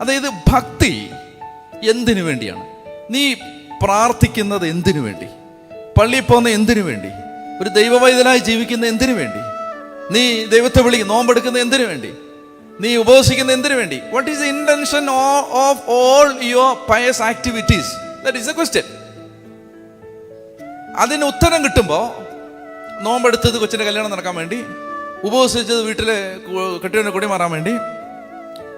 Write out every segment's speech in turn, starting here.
അതായത് ഭക്തി എന്തിനു വേണ്ടിയാണ്? നീ പ്രാർത്ഥിക്കുന്നത് എന്തിനു വേണ്ടി? പള്ളിയിൽ പോകുന്ന എന്തിനു വേണ്ടി? ഒരു ദൈവവൈദനായി ജീവിക്കുന്ന എന്തിനു വേണ്ടി? നീ ദൈവത്തെ വിളി നോമ്പെടുക്കുന്ന എന്തിനു വേണ്ടി? നീ ഉപവസിക്കുന്ന എന്തിനു വേണ്ടി? What is the intention of all your pious activities that is a question അതിന് ഉത്തരം കിട്ടുമ്പോൾ നോമ്പെടുത്തത് കൊച്ചിന്റെ കല്യാണം നടക്കാൻ വേണ്ടി ഉപവസിച്ചത് വീട്ടിലെ കെട്ടിയവനെ കൂടി മാറാൻ വേണ്ടി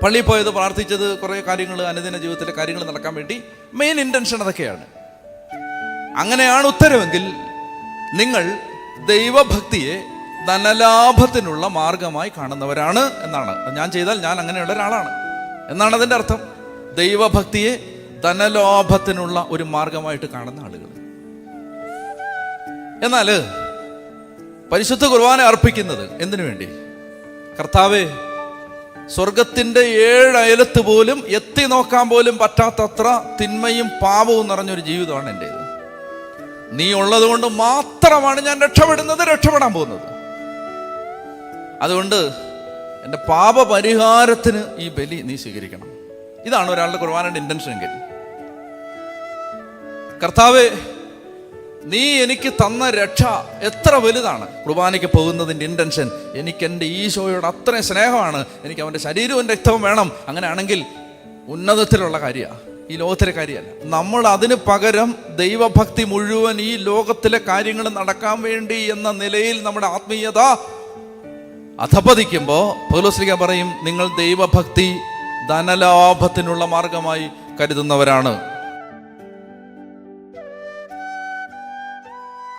പള്ളിയിൽ പോയത് പ്രാർത്ഥിച്ചത് കുറേ കാര്യങ്ങൾ അനുദിന ജീവിതത്തിലെ കാര്യങ്ങൾ നടക്കാൻ വേണ്ടി മെയിൻ ഇന്റൻഷൻ അതൊക്കെയാണ്. അങ്ങനെയാണ് ഉത്തരവെങ്കിൽ നിങ്ങൾ ദൈവഭക്തിയെ ധനലാഭത്തിനുള്ള മാർഗമായി കാണുന്നവരാണ് എന്നാണ്. ഞാൻ ചെയ്താൽ ഞാൻ അങ്ങനെയുള്ള ഒരാളാണ്. എന്നാണ് അതിന്റെ അർത്ഥം. ദൈവഭക്തിയെ ധനലാഭത്തിനുള്ള ഒരു മാർഗമായിട്ട് കാണുന്ന ആളുകൾ. എന്നാൽ പരിശുദ്ധ കുർബാന അർപ്പിക്കുന്നത് എന്തിനു വേണ്ടി? കർത്താവേ സ്വർഗത്തിന്റെ ഏഴ് അയലത്ത് പോലും എത്തി നോക്കാൻ പോലും പറ്റാത്തത്ര തിന്മയും പാപവും നിറഞ്ഞൊരു ജീവിതമാണ് എന്റേത്. നീ ഉള്ളത് കൊണ്ട് മാത്രമാണ് ഞാൻ രക്ഷപ്പെടുന്നത് രക്ഷപ്പെടാൻ പോകുന്നത്. അതുകൊണ്ട് എന്റെ പാപപരിഹാരത്തിന് ഈ ബലി നീ സ്വീകരിക്കണം. ഇതാണ് ഒരാളുടെ കുർബാനയുടെ ഇന്റൻഷൻ എങ്കിൽ. കർത്താവേ നീ എനിക്ക് തന്ന രക്ഷ എത്ര വലുതാണ്? കുർബാനയ്ക്ക് പോകുന്നതിന്റെ ഇന്റൻഷൻ എനിക്ക് എന്റെ ഈശോയോട് അത്രയും സ്നേഹമാണ്. എനിക്ക് അവന്റെ ശരീരവും രക്തവും വേണം. അങ്ങനെയാണെങ്കിൽ ഉന്നതത്തിലുള്ള കാര്യമാണ് ഈ ലോകത്തിലെ കാര്യമല്ല നമ്മൾ അതിന് പകരം ദൈവഭക്തി മുഴുവൻ ഈ ലോകത്തിലെ കാര്യങ്ങൾ നടക്കാൻ വേണ്ടി എന്ന നിലയിൽ നമ്മുടെ ആത്മീയത അധപതിക്കുമ്പോൾ പൗലോസ്ലിക പറയും നിങ്ങൾ ദൈവഭക്തി ധനലാഭത്തിനുള്ള മാർഗമായി കരുതുന്നവരാണ്.